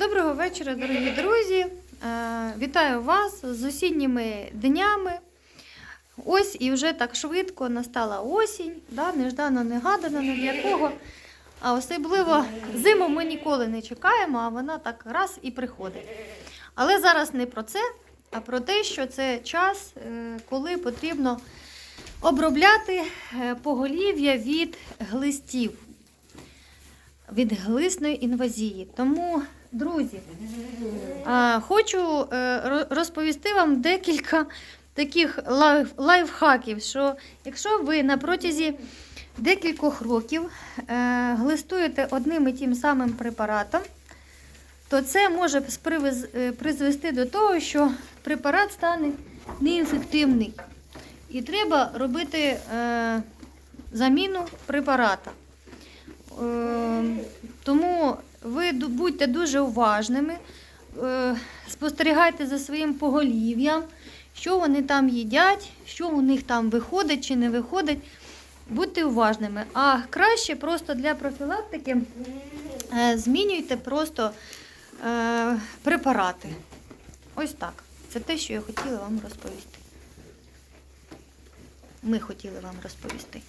Доброго вечора, дорогі друзі. Е, Вітаю вас з осінніми днями. Ось і вже так швидко настала осінь, да, неждано, негадано, ні для кого. А особливо зиму ми ніколи не чекаємо, а вона так раз і приходить. Але зараз не про це, а про те, що це час, е, коли потрібно обробляти е, поголів'я від глистів, від глисної інвазії. Тому, друзі, Хочу е, розповісти вам декілька таких лайф, лайфхаків, що якщо ви на протязі декількох років е, глистуєте одним і тим самим препаратом, то це може е, призвести до того, що препарат стане неефективний. І треба робити заміну препарата. Тому ви будьте дуже уважними, е, спостерігайте за своїм поголів'ям, що вони там їдять, що у них там виходить чи не виходить. Будьте уважними. А краще просто для профілактики е, змінюйте просто е, препарати. Ось так. Це те, що я хотіла вам розповісти. Ми хотіли вам розповісти.